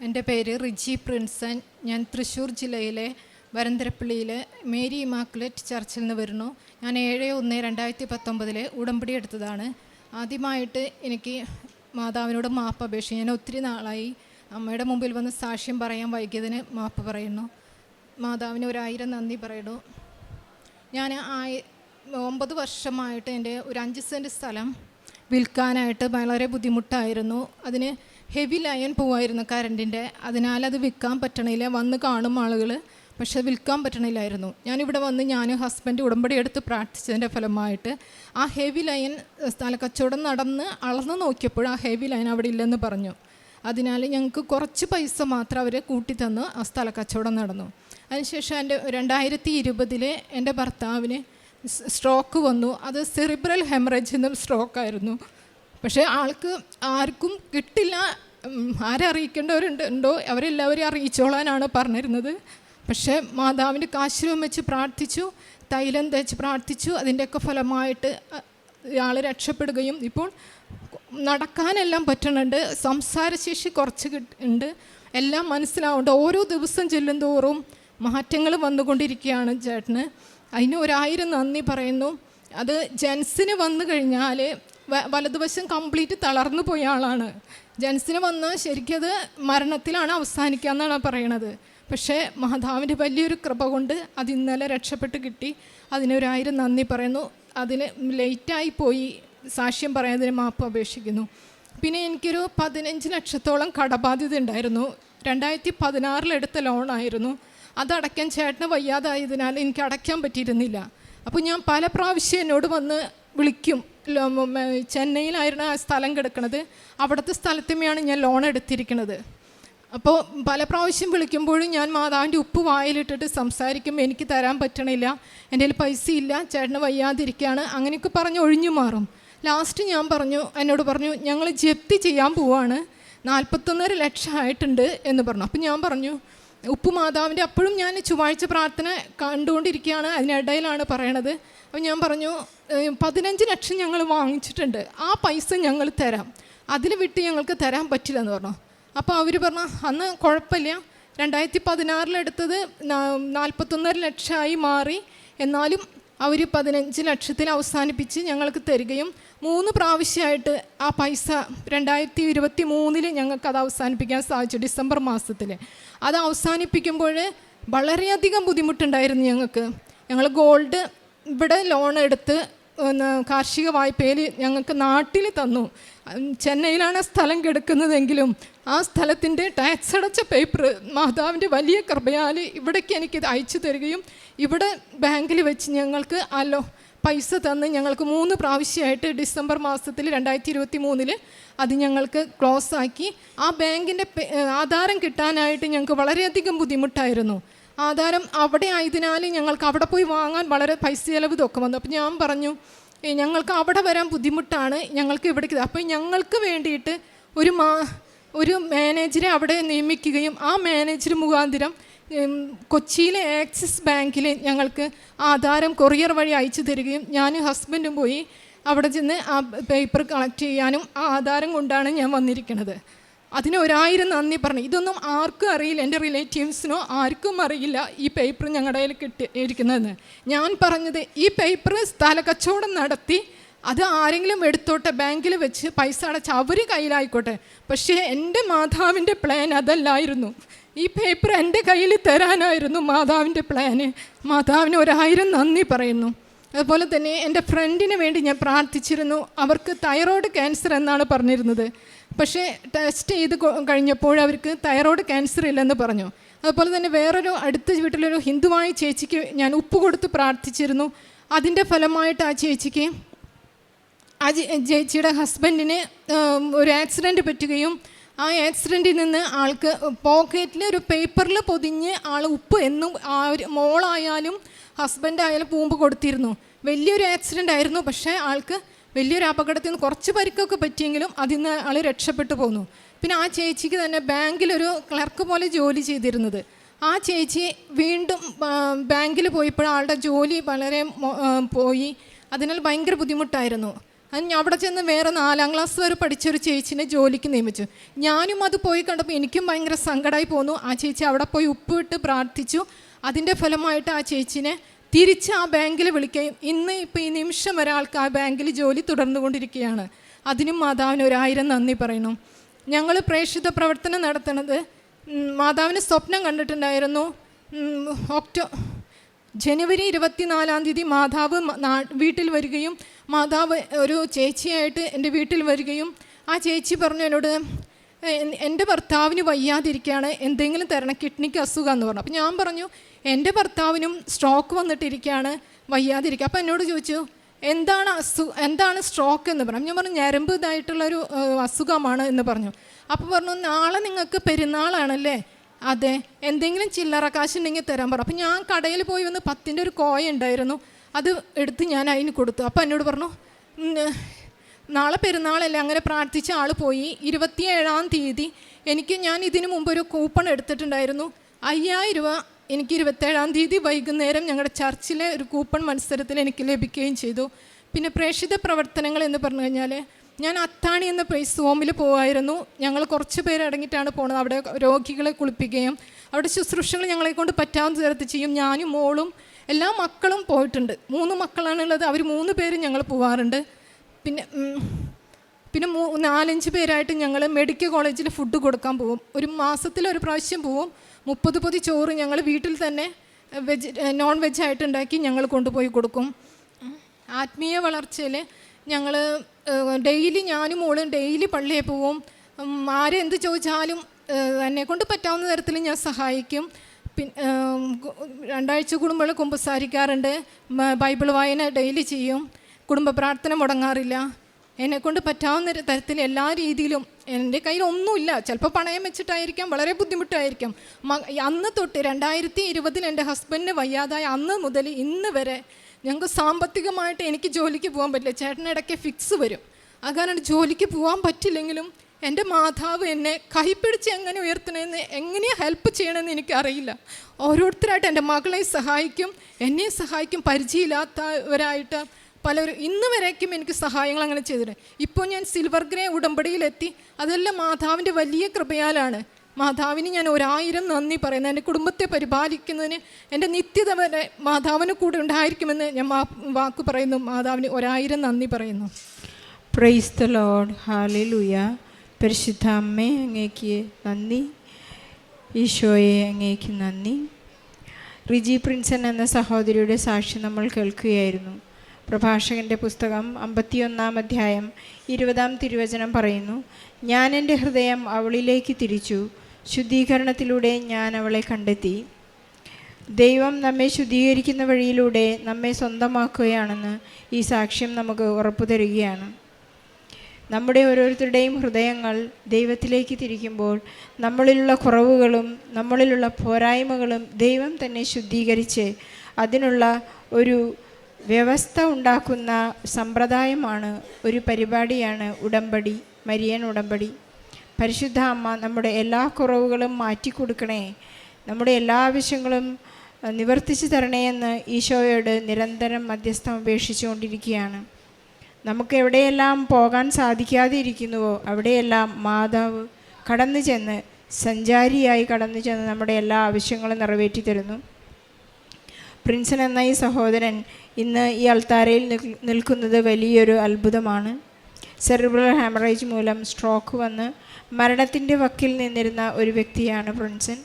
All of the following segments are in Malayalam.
എന്റെ പേര് റിജി പ്രിൻസൻ. ഞാൻ തൃശ്ശൂർ ജില്ലയിലെ വരന്തരപ്പള്ളിയിലെ മേരി ഇമാക്കുലേറ്റ് ചർച്ചിൽ നിന്ന് വരുന്നു. ഞാൻ ഏഴ് ഒന്ന് രണ്ടായിരത്തി പത്തൊമ്പതിലെ ഉടമ്പടി എടുത്തതാണ്. ആദ്യമായിട്ട് എനിക്ക് മാതാവിനോട് മാപ്പ് അപേക്ഷിച്ചു ഞാൻ ഒത്തിരി നാളായി അമ്മയുടെ മുമ്പിൽ വന്ന് സാക്ഷ്യം പറയാൻ വൈകിയതിന് മാപ്പ് പറയുന്നു. മാതാവിന് ഒരായിരം നന്ദി പറയുന്നു. ഞാൻ ആയി ഒമ്പത് വർഷമായിട്ട് എന്റെ ഒരു അഞ്ച് സെന്റ് സ്ഥലം വിൽക്കാനായിട്ട് വളരെ ബുദ്ധിമുട്ടായിരുന്നു. അതിന് ഹെവി ലയൻ പോവായിരുന്നു കറണ്ടിന്റെ അതിനാൽ അത് വിൽക്കാൻ പറ്റണില്ല. വന്ന് കാണും ആളുകൾ പക്ഷെ വിൽക്കാൻ പറ്റണില്ലായിരുന്നു. ഞാനിവിടെ വന്ന് ഞാൻ ഹസ്ബൻഡ് ഉടമ്പടി എടുത്ത് പ്രാർത്ഥിച്ചതിന്റെ ഫലമായിട്ട് ആ ഹെവി ലയൻ സ്ഥലക്കച്ചവടം നടന്ന് അളന്ന് നോക്കിയപ്പോൾ ആ ഹെവി ലയൻ അവിടെ ഇല്ലെന്ന് പറഞ്ഞു. അതിനാൽ ഞങ്ങൾക്ക് കുറച്ച് പൈസ മാത്രം അവരെ കൂട്ടിത്തന്ന് ആ സ്ഥല കച്ചവടം നടന്നു. അതിനുശേഷം എന്റെ രണ്ടായിരത്തി ഇരുപതിൽ എന്റെ ഭർത്താവിന് സ്ട്രോക്ക് വന്നു. അത് സെറിബ്രൽ ഹെമറേജ് എന്നും സ്ട്രോക്കായിരുന്നു പക്ഷേ ആൾക്ക് ആർക്കും കിട്ടില്ല. ആരെ ഉണ്ടോ? അവരെല്ലാവരെയും അറിയിച്ചോളാനാണ് പറഞ്ഞിരുന്നത്. പക്ഷേ മാതാവിന്റെ കാശ്രൂപം വെച്ച് പ്രാർത്ഥിച്ചു തൈലം തേച്ച് പ്രാർത്ഥിച്ചു അതിന്റെയൊക്കെ ഫലമായിട്ട് ഇയാൾ രക്ഷപ്പെടുകയും ഇപ്പോൾ നടക്കാനെല്ലാം പറ്റുന്നുണ്ട്. സംസാരശേഷി കുറച്ച് ഉണ്ട്. എല്ലാം മനസ്സിലാവുന്നുണ്ട്. ഓരോ ദിവസം ചെല്ലും തോറും മാറ്റങ്ങൾ വന്നുകൊണ്ടിരിക്കുകയാണ് ചേട്ടന്. അതിന് ഒരായിരം നന്ദി പറയുന്നു. അത് ജെൻസിന് വന്നു കഴിഞ്ഞാൽ വലതുവശം കംപ്ലീറ്റ് തളർന്നു പോയ ആളാണ്. ജനസിന് വന്ന് ശരിക്കത് മരണത്തിലാണ് അവസാനിക്കുക എന്നാണ് പറയണത്. പക്ഷേ മാതാവിന്റെ വലിയൊരു കൃപ കൊണ്ട് അത് ഇന്നലെ രക്ഷപ്പെട്ട് കിട്ടി. അതിനൊരായിരം നന്ദി പറയുന്നു. അതിന് ലേറ്റായി പോയി സാക്ഷ്യം പറയുന്നതിന് മാപ്പ് അപേക്ഷിക്കുന്നു. പിന്നെ എനിക്കൊരു പതിനഞ്ച് ലക്ഷത്തോളം കടബാധ്യത ഉണ്ടായിരുന്നു. രണ്ടായിരത്തി പതിനാറിലെടുത്ത ലോണായിരുന്നു അതടയ്ക്കാൻ ചേട്ടന് വയ്യാതായതിനാൽ എനിക്ക് അടയ്ക്കാൻ പറ്റിയിരുന്നില്ല. അപ്പോൾ ഞാൻ പല പ്രാവശ്യം എന്നോട് വന്ന് വിളിക്കും. ചെന്നൈയിലായിരുന്നു ആ സ്ഥലം കിടക്കുന്നത് അവിടുത്തെ സ്ഥലത്തുമേയാണ് ഞാൻ ലോൺ എടുത്തിരിക്കുന്നത് അപ്പോൾ പല പ്രാവശ്യം വിളിക്കുമ്പോഴും ഞാൻ മാതാവിന്റെ ഉപ്പ് വായിലിട്ടിട്ട് സംസാരിക്കും എനിക്ക് തരാൻ പറ്റണില്ല എന്റെ കയ്യിൽ പൈസ ഇല്ല ചേട്ടന് വയ്യാതിരിക്കുകയാണ് അങ്ങനെയൊക്കെ പറഞ്ഞ് ഒഴിഞ്ഞു മാറും. ലാസ്റ്റ് ഞാൻ പറഞ്ഞു എന്നോട് പറഞ്ഞു ഞങ്ങൾ ജപ്തി ചെയ്യാൻ പോവാണ്. നാൽപ്പത്തൊന്നര ലക്ഷം ആയിട്ടുണ്ട് എന്ന് പറഞ്ഞു. അപ്പം ഞാൻ പറഞ്ഞു ഉപ്പ് മാതാവിന്റെ അപ്പോഴും ഞാൻ ചൊവ്വാഴ്ച പ്രാർത്ഥന കണ്ടുകൊണ്ടിരിക്കുകയാണ്. അതിനിടയിലാണ് പറയണത്. അപ്പം ഞാൻ പറഞ്ഞു "ഏഹ്, പതിനഞ്ച് ലക്ഷം ഞങ്ങൾ വാങ്ങിച്ചിട്ടുണ്ട്. ആ പൈസ ഞങ്ങൾ തരാം. അതിൽ വിട്ട് ഞങ്ങൾക്ക് തരാൻ പറ്റില്ല എന്ന് പറഞ്ഞു. അപ്പോൾ അവർ പറഞ്ഞു അന്ന് കുഴപ്പമില്ല. രണ്ടായിരത്തി പതിനാറിലെടുത്തത് നാൽപ്പത്തൊന്നര ലക്ഷമായി മാറി. എന്നാലും അവർ പതിനഞ്ച് ലക്ഷത്തിൽ അവസാനിപ്പിച്ച് ഞങ്ങൾക്ക് തരികയും മൂന്ന് പ്രാവശ്യമായിട്ട് ആ പൈസ രണ്ടായിരത്തി ഇരുപത്തി മൂന്നിൽ ഞങ്ങൾക്ക് അത് അവസാനിപ്പിക്കാൻ സാധിച്ചു ഡിസംബർ മാസത്തിൽ അത് അവസാനിപ്പിക്കുമ്പോൾ വളരെയധികം ബുദ്ധിമുട്ടുണ്ടായിരുന്നു ഞങ്ങൾക്ക്. ഞങ്ങൾ ഗോൾഡ് ഇവിടെ ലോൺ എടുത്ത് കാർഷിക വായ്പയിൽ ഞങ്ങൾക്ക് നാട്ടിൽ തന്നു. ചെന്നൈയിലാണ് സ്ഥലം കിടക്കുന്നതെങ്കിലും ആ സ്ഥലത്തിന്റെ ടാക്സ് അടച്ച പേപ്പർ മാതാവിന്റെ വലിയ കൃപയാൽ ഇവിടേക്ക് എനിക്കിത് അയച്ചു തരികയും ഇവിടെ ബാങ്കിൽ വെച്ച് ഞങ്ങൾക്ക് അല്ലോ പൈസ തന്ന് ഞങ്ങൾക്ക് മൂന്ന് പ്രാവശ്യമായിട്ട് ഡിസംബർ മാസത്തിൽ രണ്ടായിരത്തി ഇരുപത്തി മൂന്നിൽ അത് ഞങ്ങൾക്ക് ക്ലോസ് ആക്കി. ആ ബാങ്കിന്റെ ആധാരം കിട്ടാനായിട്ട് ഞങ്ങൾക്ക് വളരെയധികം ബുദ്ധിമുട്ടായിരുന്നു. ആധാരം അവിടെ ആയതിനാൽ ഞങ്ങൾക്ക് അവിടെ പോയി വാങ്ങാൻ വളരെ പൈസ ചിലവ് ഇതൊക്കെ വന്നു. അപ്പോൾ ഞാൻ പറഞ്ഞു ഞങ്ങൾക്ക് അവിടെ വരാൻ ബുദ്ധിമുട്ടാണ്. ഞങ്ങൾക്ക് ഇവിടേക്ക് അപ്പോൾ ഞങ്ങൾക്ക് വേണ്ടിയിട്ട് ഒരു മാ ഒരു മാനേജറെ അവിടെ നിയമിക്കുകയും ആ മാനേജർ മുഖാന്തരം കൊച്ചിയിലെ ആക്സിസ് ബാങ്കിൽ ഞങ്ങൾക്ക് ആധാരം കൊറിയർ വഴി അയച്ചു തരികയും ഞാൻ ഹസ്ബൻഡും പോയി അവിടെ ചെന്ന് ആ പേപ്പർ കളക്ട് ചെയ്യാനും ആ ആധാരം കൊണ്ടാണ് ഞാൻ വന്നിരിക്കുന്നത്. അതിന് ഒരായിരം നന്ദി പറഞ്ഞു. ഇതൊന്നും ആർക്കും അറിയില്ല. എന്റെ റിലേറ്റീവ്സിനോ ആർക്കും അറിയില്ല ഈ പേപ്പർ ഞങ്ങളുടെ കയ്യിൽ കിട്ടി ഇരിക്കുന്നതെന്ന്. ഞാൻ പറഞ്ഞത് ഈ പേപ്പർ സ്ഥല കച്ചവടം നടത്തി അത് ആരെങ്കിലും എടുത്തോട്ടെ ബാങ്കിൽ വെച്ച് പൈസ അടച്ച് അവർ കയ്യിലായിക്കോട്ടെ. പക്ഷേ എന്റെ മാതാവിന്റെ പ്ലാൻ അതല്ലായിരുന്നു. ഈ പേപ്പർ എന്റെ കയ്യിൽ തരാനായിരുന്നു മാതാവിന്റെ പ്ലാന് മാതാവിന് ഒരായിരം നന്ദി പറയുന്നു. അതുപോലെ തന്നെ എന്റെ ഫ്രണ്ടിന് വേണ്ടി ഞാൻ പ്രാർത്ഥിച്ചിരുന്നു. അവർക്ക് തൈറോയ്ഡ് ക്യാൻസർ എന്നാണ് പറഞ്ഞിരുന്നത്. പക്ഷേ ടെസ്റ്റ് ചെയ്ത് കഴിഞ്ഞപ്പോൾ അവർക്ക് തൈറോയ്ഡ് ക്യാൻസർ ഇല്ലെന്ന് പറഞ്ഞു. അതുപോലെ തന്നെ വേറൊരു അടുത്ത വീട്ടിലൊരു ഹിന്ദുവായ ചേച്ചിക്ക് ഞാൻ ഉപ്പ് കൊടുത്ത് പ്രാർത്ഥിച്ചിരുന്നു. അതിന്റെ ഫലമായിട്ട് ആ ചേച്ചിക്ക് ചേ- ചേച്ചിയുടെ ഹസ്ബൻഡിന് ഒരു ആക്സിഡന്റ് പറ്റുകയും ആ ആക്സിഡന്റിൽ നിന്ന് ആൾക്ക് പോക്കറ്റിൽ ഒരു പേപ്പറിൽ പൊതിഞ്ഞ് ആൾ ഉപ്പ് എന്നും ആ ഒരു മോളായാലും ഹസ്ബൻഡായാലും പൂമ്പ് കൊടുത്തിരുന്നു. വലിയൊരു ആക്സിഡന്റ് ആയിരുന്നു. പക്ഷേ ആൾക്ക് വലിയൊരു അപകടത്തിൽ നിന്ന് കുറച്ച് പരിക്കൊക്കെ പറ്റിയെങ്കിലും അതിൽ നിന്ന് ആൾ രക്ഷപ്പെട്ടു പോന്നു. പിന്നെ ആ ചേച്ചിക്ക് തന്നെ ബാങ്കിലൊരു ക്ലർക്ക് പോലെ ജോലി ചെയ്തിരുന്നത്. ആ ചേച്ചി വീണ്ടും ബാങ്കിൽ പോയപ്പോൾ ആളുടെ ജോലി വളരെ പോയി. അതിനാൽ ഭയങ്കര ബുദ്ധിമുട്ടായിരുന്നു. ഞാൻ അവിടെ ചെന്ന് വേറെ നാലാം ക്ലാസ് വരെ പഠിച്ചൊരു ചേച്ചിനെ ജോലിക്ക് നിയമിച്ചു. ഞാനും അത് പോയി കണ്ടപ്പോൾ എനിക്കും ഭയങ്കര സങ്കടമായി പോന്നു. ആ ചേച്ചി അവിടെ പോയി ഉപ്പിട്ട് പ്രാർത്ഥിച്ചു. അതിന്റെ ഫലമായിട്ട് ആ ചേച്ചിനെ തിരിച്ച് ആ ബാങ്കിൽ വിളിക്കുകയും ഇന്ന് ഇപ്പോൾ ഈ നിമിഷം ഒരാൾക്ക് ആ ബാങ്കിൽ ജോലി തുടർന്നുകൊണ്ടിരിക്കുകയാണ്. അതിനും മാതാവിന് ഒരായിരം നന്ദി പറയുന്നു. ഞങ്ങൾ പ്രേക്ഷിത പ്രവർത്തനം നടത്തുന്നത് മാതാവിന് സ്വപ്നം കണ്ടിട്ടുണ്ടായിരുന്നു. ഒക്ടോ ജനുവരി ഇരുപത്തിനാലാം തീയതി മാതാവ് വീട്ടിൽ വരികയും മാതാവ് ഒരു ചേച്ചിയായിട്ട് എന്റെ വീട്ടിൽ വരികയും ആ ചേച്ചി പറഞ്ഞു എന്നോട് എന്റെ ഭർത്താവിന് വയ്യാതിരിക്കുകയാണ് എന്തെങ്കിലും തരണം കിഡ്നിക്ക് അസുഖം എന്ന് പറഞ്ഞു. അപ്പോൾ ഞാൻ പറഞ്ഞു എന്റെ ഭർത്താവിനും സ്ട്രോക്ക് വന്നിട്ടിരിക്കുകയാണ് വയ്യാതിരിക്കുക. അപ്പോൾ എന്നോട് ചോദിച്ചു എന്താണ് അസു എന്താണ് സ്ട്രോക്ക് എന്ന്? പറഞ്ഞു. ഞാൻ പറഞ്ഞു ഞരമ്പ് ഇതായിട്ടുള്ളൊരു അസുഖമാണ് എന്ന് പറഞ്ഞു. അപ്പോൾ പറഞ്ഞു നാളെ നിങ്ങൾക്ക് പെരുന്നാളാണല്ലേ അതെ എന്തെങ്കിലും ചില്ലറ കാശുണ്ടെങ്കിൽ തരാൻ പറഞ്ഞു അപ്പം ഞാൻ കടയിൽ പോയി വന്ന് പത്തിന്റെ ഒരു കോയ ഉണ്ടായിരുന്നു. അത് എടുത്ത് ഞാൻ അതിന് കൊടുത്തു. അപ്പം എന്നോട് പറഞ്ഞു നാളെ പെരുന്നാളല്ലേ അങ്ങനെ പ്രാർത്ഥിച്ച ആൾ പോയി. ഇരുപത്തിയേഴാം തീയതി എനിക്ക് ഞാൻ ഇതിനു മുമ്പ് ഒരു കൂപ്പൺ എടുത്തിട്ടുണ്ടായിരുന്നു. അയ്യായിരം രൂപ എനിക്ക് ഇരുപത്തേഴാം തീയതി വൈകുന്നേരം ഞങ്ങളുടെ ചർച്ചിലെ ഒരു കൂപ്പൺ മത്സരത്തിൽ എനിക്ക് ലഭിക്കുകയും ചെയ്തു. പിന്നെ പ്രേക്ഷിത പ്രവർത്തനങ്ങൾ എന്ന് പറഞ്ഞു കഴിഞ്ഞാൽ ഞാൻ അത്താണി എന്ന പ്ലേസ് ഹോമിൽ പോവായിരുന്നു. ഞങ്ങൾ കുറച്ച് പേര് അടങ്ങിയിട്ടാണ് പോണത്. അവിടെ രോഗികളെ കുളിപ്പിക്കുകയും അവിടെ ശുശ്രൂഷകൾ ഞങ്ങളെ കൊണ്ട് പറ്റാവുന്ന തരത്തിൽ ചെയ്യും. ഞാനും മോളും എല്ലാ മക്കളും പോയിട്ടുണ്ട്. മൂന്ന് മക്കളാണുള്ളത്. അവർ മൂന്ന് പേരും ഞങ്ങൾ പോവാറുണ്ട്. പിന്നെ പിന്നെ മൂ നാലഞ്ച് പേരായിട്ട് ഞങ്ങൾ മെഡിക്കൽ കോളേജിൽ ഫുഡ് കൊടുക്കാൻ പോവും. ഒരു മാസത്തിൽ ഒരു പ്രാവശ്യം പോവും. മുപ്പത് പൊതി ചോറ് ഞങ്ങൾ വീട്ടിൽ തന്നെ വെജ് നോൺ വെജ് ആയിട്ട് ഉണ്ടാക്കി ഞങ്ങൾ കൊണ്ടുപോയി കൊടുക്കും. ആത്മീയ വളർച്ചയിൽ ഞങ്ങൾ ഡെയിലി ഞാനും മോളും ഡെയിലി പള്ളിയിൽ പോവും. ആരെന്ത് ചോദിച്ചാലും എന്നെ കൊണ്ട് പറ്റാവുന്ന തരത്തിൽ ഞാൻ സഹായിക്കും. പിന്നെ രണ്ടാഴ്ച കുടുംബങ്ങൾ കുമ്പസാരിക്കാറുണ്ട് ബൈബിൾ വായന ഡെയിലി ചെയ്യും. കുടുംബ പ്രാർത്ഥന മുടങ്ങാറില്ല. എന്നെക്കൊണ്ട് പറ്റാവുന്ന തരത്തിൽ എല്ലാ രീതിയിലും എന്റെ കയ്യിൽ ഒന്നുമില്ല. ചിലപ്പോൾ പണയം വെച്ചിട്ടായിരിക്കാം വളരെ ബുദ്ധിമുട്ടായിരിക്കും. അന്ന് തൊട്ട് രണ്ടായിരത്തി ഇരുപതിൽ എന്റെ ഹസ്ബൻഡിന് വയ്യാതായ അന്ന് മുതൽ ഇന്ന് വരെ ഞങ്ങൾക്ക് സാമ്പത്തികമായിട്ട് എനിക്ക് ജോലിക്ക് പോകാൻ പറ്റില്ല. ചേട്ടന് ഇടയ്ക്ക് ഫിക്സ് വരും. ആ കാരണം ജോലിക്ക് പോകാൻ പറ്റില്ലെങ്കിലും എന്റെ മാതാവ് എന്നെ കൈപ്പിടിച്ച് എങ്ങനെ ഉയർത്തണമെന്ന് എങ്ങനെയാണ് ഹെൽപ്പ് ചെയ്യണമെന്ന് എനിക്കറിയില്ല. ഓരോരുത്തരായിട്ട് എന്റെ മകളെ സഹായിക്കും എന്നെ സഹായിക്കും പരിചയമില്ലാത്തവരായിട്ട് പലരും ഇന്ന് വരേക്കും എനിക്ക് സഹായങ്ങൾ അങ്ങനെ ചെയ്തിട്ടുണ്ട്. ഇപ്പോൾ ഞാൻ സിൽവർ ഗ്രേ ഉടമ്പടിയിലെത്തി. അതെല്ലാം മാതാവിന്റെ വലിയ കൃപയാലാണ്. മാതാവിന് ഞാൻ ഒരായിരം നന്ദി പറയുന്നു. എന്റെ കുടുംബത്തെ പരിപാലിക്കുന്നതിന് എന്റെ നിത്യത വരെ മാതാവിന് കൂടെ ഉണ്ടായിരിക്കുമെന്ന് ഞാൻ വാക്ക് പറയുന്നു. മാതാവിന് ഒരായിരം നന്ദി പറയുന്നു. പ്രൈസ് ദ ലോഡ് ഹാലലുയ പരിശുദ്ധ അമ്മേ അങ്ങേക്ക് നന്ദി. ഈശോയെ അങ്ങേക്ക് നന്ദി. റിജി പ്രിൻസൻ എന്ന സഹോദരിയുടെ സാക്ഷി നമ്മൾ കേൾക്കുകയായിരുന്നു. പ്രഭാഷകന്റെ പുസ്തകം അമ്പത്തിയൊന്നാം അധ്യായം ഇരുപതാം തിരുവചനം പറയുന്നു. ഞാൻ എന്റെ ഹൃദയം അവളിലേക്ക് തിരിച്ചു. ശുദ്ധീകരണത്തിലൂടെ ഞാൻ അവളെ കണ്ടെത്തി. ദൈവം നമ്മെ ശുദ്ധീകരിക്കുന്ന വഴിയിലൂടെ നമ്മെ സ്വന്തമാക്കുകയാണെന്ന് ഈ സാക്ഷ്യം നമുക്ക് ഉറപ്പു തരികയാണ്. നമ്മുടെ ഓരോരുത്തരുടെയും ഹൃദയങ്ങൾ ദൈവത്തിലേക്ക് തിരിക്കുമ്പോൾ നമ്മളിലുള്ള കുറവുകളും നമ്മളിലുള്ള പോരായ്മകളും ദൈവം തന്നെ ശുദ്ധീകരിച്ച് അതിനുള്ള ഒരു വ്യവസ്ഥ ഉണ്ടാക്കുന്ന സമ്പ്രദായമാണ് ഒരു പരിപാടിയാണ് ഉടമ്പടി മരിയൻ ഉടമ്പടി. പരിശുദ്ധ അമ്മ നമ്മുടെ എല്ലാ കുറവുകളും മാറ്റിക്കൊടുക്കണേ നമ്മുടെ എല്ലാ ആവശ്യങ്ങളും നിവർത്തിച്ച് നിവർത്തിച്ചു തരണേ എന്ന് ഈശോയോട് നിരന്തരം മധ്യസ്ഥം അപേക്ഷിച്ചുകൊണ്ടിരിക്കുകയാണ്. നമുക്ക് എവിടെയെല്ലാം പോകാൻ സാധിക്കാതെ ഇരിക്കുന്നുവോ അവിടെയെല്ലാം മാതാവ് കടന്നു ചെന്ന് സഞ്ചാരിയായി കടന്നു ചെന്ന് നമ്മുടെ എല്ലാ ആവശ്യങ്ങളും നിറവേറ്റി തരുന്നു. പ്രിൻസൻ എന്ന ഈ സഹോദരൻ ഇന്ന് ഈ അൾത്താരയിൽ നിൽ- നിൽക്കുന്നത് വലിയൊരു അത്ഭുതമാണ്. സെറിബ്രൽ ഹാമറേജ് മൂലം സ്ട്രോക്ക് വന്ന് മരണത്തിന്റെ വക്കിൽ നിന്നിരുന്ന ഒരു വ്യക്തിയാണ് പ്രിൻസൻ.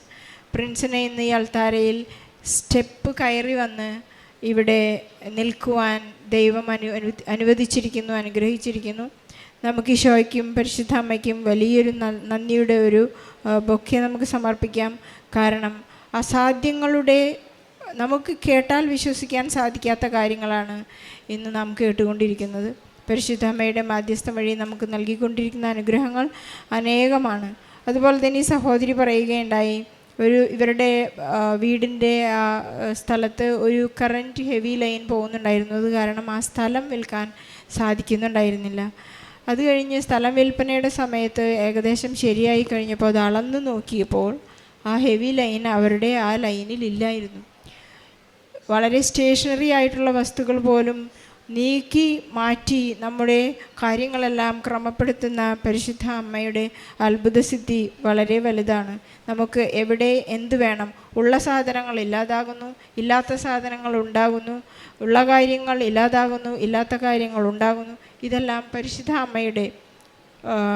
പ്രിൻസിനെ ഇന്ന് ഈ അൾത്താരയിൽ സ്റ്റെപ്പ് കയറി വന്ന് ഇവിടെ നിൽക്കുവാൻ ദൈവം അനു അനു- അനുവദിച്ചിരിക്കുന്നു അനുഗ്രഹിച്ചിരിക്കുന്നു. നമുക്ക് ഈശോയ്ക്കും പരിശുദ്ധ അമ്മയ്ക്കും വലിയൊരു നന്ദിയുടെ ഒരു ബൊക്കെ നമുക്ക് സമർപ്പിക്കാം. കാരണം അസാധ്യങ്ങളുടെ നമുക്ക് കേട്ടാൽ വിശ്വസിക്കാൻ സാധിക്കാത്ത കാര്യങ്ങളാണ് ഇന്ന് നാം കേട്ടുകൊണ്ടിരിക്കുന്നത്. പരിശുദ്ധ അമ്മയുടെ മാധ്യസ്ഥം വഴി നമുക്ക് നൽകിക്കൊണ്ടിരിക്കുന്ന അനുഗ്രഹങ്ങൾ അനേകമാണ്. അതുപോലെ തന്നെ ഈ സഹോദരി പറയുകയുണ്ടായി ഒരു ഇവരുടെ വീടിന്റെ ആ, സ്ഥലത്ത് ഒരു കറന്റ് ഹെവി ലൈൻ പോകുന്നുണ്ടായിരുന്നു. അത് കാരണം ആ സ്ഥലം വിൽക്കാൻ സാധിക്കുന്നുണ്ടായിരുന്നില്ല. അത് കഴിഞ്ഞ് സ്ഥലം വിൽപ്പനയുടെ സമയത്ത് ഏകദേശം ശരിയായി കഴിഞ്ഞപ്പോൾ അത് അളന്ന് നോക്കിയപ്പോൾ ആ ഹെവി ലൈൻ അവരുടെ ആ ലൈനിൽ ഇല്ലായിരുന്നു. വളരെ സ്റ്റേഷനറി ആയിട്ടുള്ള വസ്തുക്കൾ പോലും നീക്കി മാറ്റി നമ്മുടെ കാര്യങ്ങളെല്ലാം ക്രമപ്പെടുത്തുന്ന പരിശുദ്ധ അമ്മയുടെ അത്ഭുതസിദ്ധി വളരെ വലുതാണ്. നമുക്ക് എവിടെ എന്ത് വേണം? ഉള്ള സാധനങ്ങൾ ഇല്ലാതാകുന്നു ഇല്ലാത്ത സാധനങ്ങൾ ഉണ്ടാകുന്നു ഉള്ള കാര്യങ്ങൾ ഇല്ലാതാകുന്നു ഇല്ലാത്ത കാര്യങ്ങൾ ഉണ്ടാകുന്നു. ഇതെല്ലാം പരിശുദ്ധ അമ്മയുടെ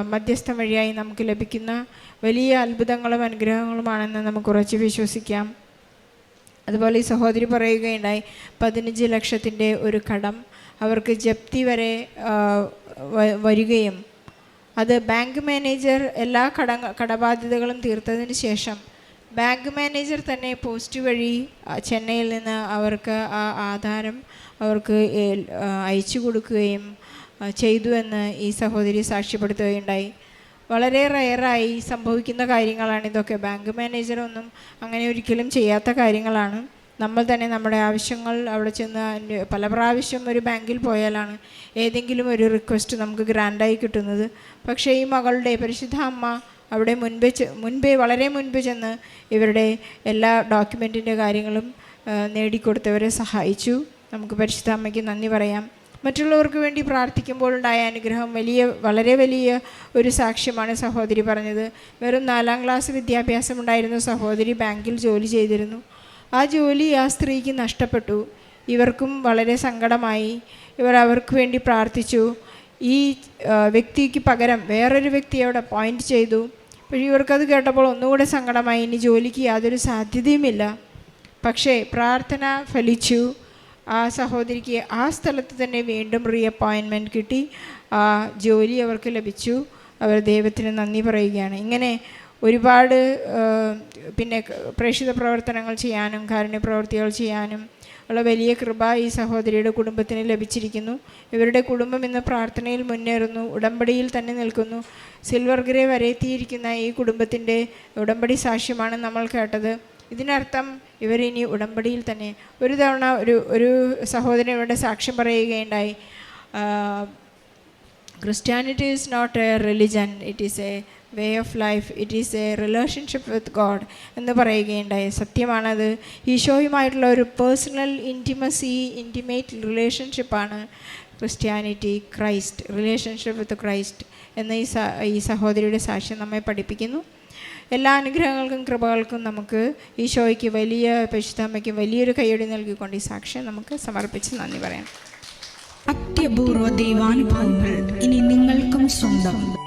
മധ്യസ്ഥ വഴിയായി നമുക്ക് ലഭിക്കുന്ന വലിയ അത്ഭുതങ്ങളും അനുഗ്രഹങ്ങളുമാണെന്ന് നമുക്ക് ഉറച്ച് വിശ്വസിക്കാം. അതുപോലെ ഈ സഹോദരി പറയുകയുണ്ടായി പതിനഞ്ച് ലക്ഷത്തിന്റെ ഒരു കടം അവർക്ക് ജപ്തി വരെ വരികയും അത് ബാങ്ക് മാനേജർ എല്ലാ കട കടബാധ്യതകളും തീർത്തതിന് ശേഷം ബാങ്ക് മാനേജർ തന്നെ പോസ്റ്റ് വഴി ചെന്നൈയിൽ നിന്ന് അവർക്ക് ആ ആധാരം അവർക്ക് അയച്ചു കൊടുക്കുകയും ചെയ്തു എന്ന് ഈ സഹോദരി സാക്ഷ്യപ്പെടുത്തുകയുണ്ടായി. വളരെ റയറായി സംഭവിക്കുന്ന കാര്യങ്ങളാണ് ഇതൊക്കെ. ബാങ്ക് മാനേജറൊന്നും അങ്ങനെ ഒരിക്കലും ചെയ്യാത്ത കാര്യങ്ങളാണ്. നമ്മൾ തന്നെ നമ്മുടെ ആവശ്യങ്ങൾ അവിടെ ചെന്ന് പല പ്രാവശ്യം ഒരു ബാങ്കിൽ പോയാലാണ് ഏതെങ്കിലും ഒരു റിക്വസ്റ്റ് നമുക്ക് ഗ്രാൻഡായി കിട്ടുന്നത്. പക്ഷേ ഈ മകളുടെ പരിശുദ്ധ അമ്മ അവിടെ മുൻപേ മുൻപേ വളരെ മുൻപ് ചെന്ന് ഇവരുടെ എല്ലാ ഡോക്യുമെന്റിന്റെ കാര്യങ്ങളും നേടിക്കൊടുത്തവരെ സഹായിച്ചു. നമുക്ക് പരിശുദ്ധ അമ്മയ്ക്ക് നന്ദി പറയാം. മറ്റുള്ളവർക്ക് വേണ്ടി പ്രാർത്ഥിക്കുമ്പോഴുണ്ടായ അനുഗ്രഹം വലിയ വളരെ വലിയ ഒരു സാക്ഷ്യമാണ് സഹോദരി പറഞ്ഞത്. വെറും നാലാം ക്ലാസ് വിദ്യാഭ്യാസം ഉണ്ടായിരുന്ന സഹോദരി ബാങ്കിൽ ജോലി ചെയ്തിരുന്നു. ആ ജോലി ആ സ്ത്രീക്ക് നഷ്ടപ്പെട്ടു. ഇവർക്കും വളരെ സങ്കടമായി. ഇവർ അവർക്ക് വേണ്ടി പ്രാർത്ഥിച്ചു. ഈ വ്യക്തിക്ക് പകരം വേറൊരു വ്യക്തിയെ അവിടെ അപ്പോയിന്റ് ചെയ്തു. പക്ഷേ ഇവർക്കത് കേട്ടപ്പോൾ ഒന്നുകൂടെ സങ്കടമായി. ഇനി ജോലിക്ക് യാതൊരു സാധ്യതയുമില്ല. പക്ഷേ പ്രാർത്ഥന ഫലിച്ചു. ആ സഹോദരിക്ക് ആ സ്ഥലത്ത് തന്നെ വീണ്ടും റീ അപ്പോയിൻമെന്റ് കിട്ടി. ആ ജോലി അവർക്ക് ലഭിച്ചു. അവർ ദൈവത്തിന് നന്ദി പറയുകയാണ്. ഇങ്ങനെ ഒരുപാട് പിന്നെ പ്രേക്ഷിത പ്രവർത്തനങ്ങൾ ചെയ്യാനും കാരുണ്യ പ്രവർത്തികൾ ചെയ്യാനും ഉള്ള വലിയ കൃപ ഈ സഹോദരിയുടെ കുടുംബത്തിന് ലഭിച്ചിരിക്കുന്നു. ഇവരുടെ കുടുംബം ഇന്ന് പ്രാർത്ഥനയിൽ മുന്നേറുന്നു ഉടമ്പടിയിൽ തന്നെ നിൽക്കുന്നു. സിൽവർ ഗ്രേ വരെ എത്തിയിരിക്കുന്ന ഈ കുടുംബത്തിന്റെ ഉടമ്പടി സാക്ഷ്യമാണ് നമ്മൾ കേട്ടത്. ഇതിനർത്ഥം ഇവരിനി ഉടമ്പടിയിൽ തന്നെ ഒരു തവണ ഒരു ഒരു സഹോദരൻ സാക്ഷ്യം പറയുകയുണ്ടായി. Christianity is not a religion it is a way of life it is a relationship with God എന്ന് പറയുകയുണ്ടായി. സത്യമാണത്. ഈശോയുമായിട്ടുള്ള ഒരു personal intimacy intimate റിലേഷൻഷിപ്പാണ് Christianity Christ relationship with Christ എന്ന ഈ ഈ സഹോദരിയുടെ സാക്ഷ്യം നമ്മെ പഠിപ്പിക്കുന്നു. എല്ലാ അനുഗ്രഹങ്ങൾക്കും കൃപകൾക്കും നമുക്ക് ഈശോയ്ക്ക് വലിയ പരിശുദ്ധാമ്മയ്ക്ക് വലിയൊരു കൈയടി നൽകിക്കൊണ്ട് ഈ സാക്ഷ്യം നമുക്ക് സമർപ്പിച്ച് നന്ദി പറയാം. അത്യപൂർവ ദൈവാനുഭവങ്ങൾ ഇനി നിങ്ങൾക്കും സ്വന്തം.